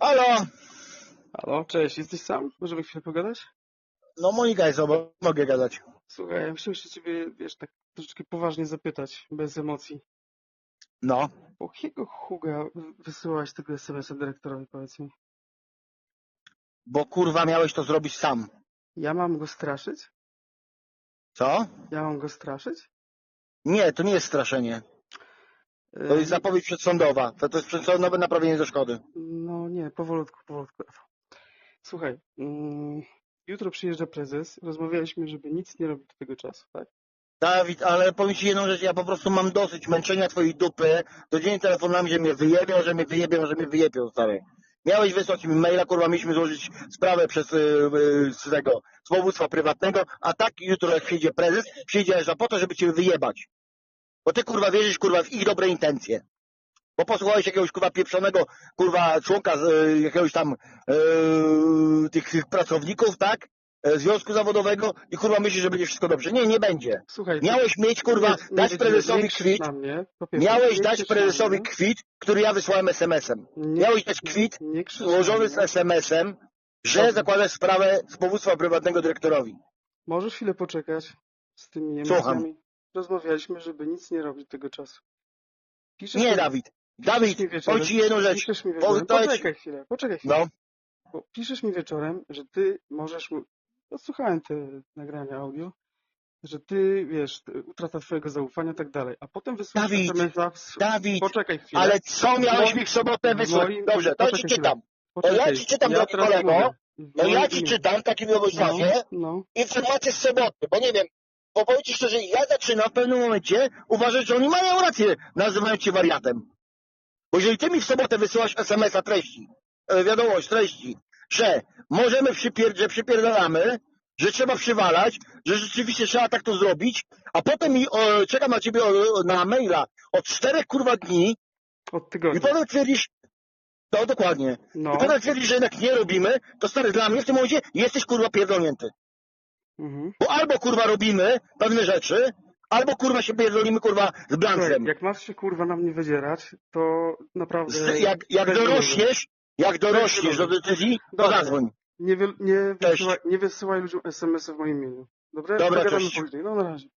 Halo, Halo, cześć, jesteś sam? Możemy chwilę pogadać? no Monika jest obok, mogę gadać. Słuchaj, ja musiałem się ciebie, wiesz, tak troszeczkę poważnie zapytać, bez emocji. No, Po jakiego chuga wysyłałeś tego SMS-a dyrektorowi, powiedz mi? bo kurwa miałeś to zrobić sam. Ja mam go straszyć? Co? Ja mam go straszyć? Nie, to nie jest straszenie. To jest zapowiedź przedsądowa. To, to jest przedsądowe naprawienie do szkody. Nie, powolutku, powolutku. Słuchaj, mm, jutro przyjeżdża prezes, rozmawialiśmy, żeby nic nie robić do tego czasu, tak? Dawid, ale powiem ci jedną rzecz, ja po prostu mam dosyć męczenia twojej dupy, codziennie telefonami, że mnie wyjebią, że mnie wyjebią, że mnie wyjebią, stary. Miałeś wysłać mi maila, kurwa, mieliśmy złożyć sprawę przez yy, z tego, z powództwa prywatnego, a tak jutro jak przyjdzie prezes, przyjdzie po to, żeby cię wyjebać. Bo ty, kurwa, wierzysz, kurwa, w ich dobre intencje. Bo posłuchałeś jakiegoś, kurwa, pieprzonego, kurwa, członka z, yy, jakiegoś tam yy, tych, tych pracowników, tak? E, Związku zawodowego i kurwa myślisz, że będzie wszystko dobrze. Nie, nie będzie. Słuchaj, Miałeś mieć, kurwa, nie- dać prezesowi nie krzycz kwit, miałeś dać prezesowi kwit, który ja wysłałem SMS-em. Miałeś dać kwit złożony z. SMS-em, że Dobrze. zakładasz sprawę z powództwa prywatnego dyrektorowi. Możesz chwilę poczekać z tymi Słucham. emocjami? Rozmawialiśmy, żeby nic nie robić tego czasu. Piszesz Nie, Dawid. Dawid, powiem ci jedną rzecz. Piszesz mi wieczorem, poczekaj chwilę, poczekaj chwilę. No, Bo piszesz mi wieczorem, że ty możesz, mu- no słuchałem te nagrania audio, że ty, wiesz, utrata twojego zaufania i tak dalej, a potem wysłałeś Dawid, SMS-a w... Dawid, Poczekaj chwilę. ale co miałeś mi w sobotę w wysłać? moim- Dobrze, to ci czytam. Poczekaj. ja ci czytam, drogi teraz kolego, mówię. W No ja ci czytam, taki mi obowiązuje, No, no. informację z soboty, bo nie wiem, bo powiem ci szczerze, ja zaczynam w pewnym momencie uważać, że oni mają rację, nazywając cię wariatem. Bo jeżeli ty mi w sobotę wysyłasz SMS-a treści, e, wiadomość treści, że możemy przypier że przypierdalamy, że trzeba przywalać, że rzeczywiście trzeba tak to zrobić, a potem mi o, czekam na ciebie o, na maila od czterech kurwa dni Od i tygodnia. potem twierdzisz, no dokładnie, No. i potem twierdzisz, że jednak nie robimy, to stary dla mnie w tym momencie jesteś kurwa pierdolnięty. Mhm. Bo albo kurwa robimy pewne rzeczy, albo kurwa się pierdolimy kurwa z blancem. jak masz się kurwa na mnie wydzierać, to naprawdę... Z, jak, jak dorośniesz, jak dorośniesz do decyzji, to zadzwoń. Nie, wy, nie, wysyłaj, nie wysyłaj ludziom SMS-a w moim imieniu. Dobra? Dobra, Pogadamy cześć. później. No na razie.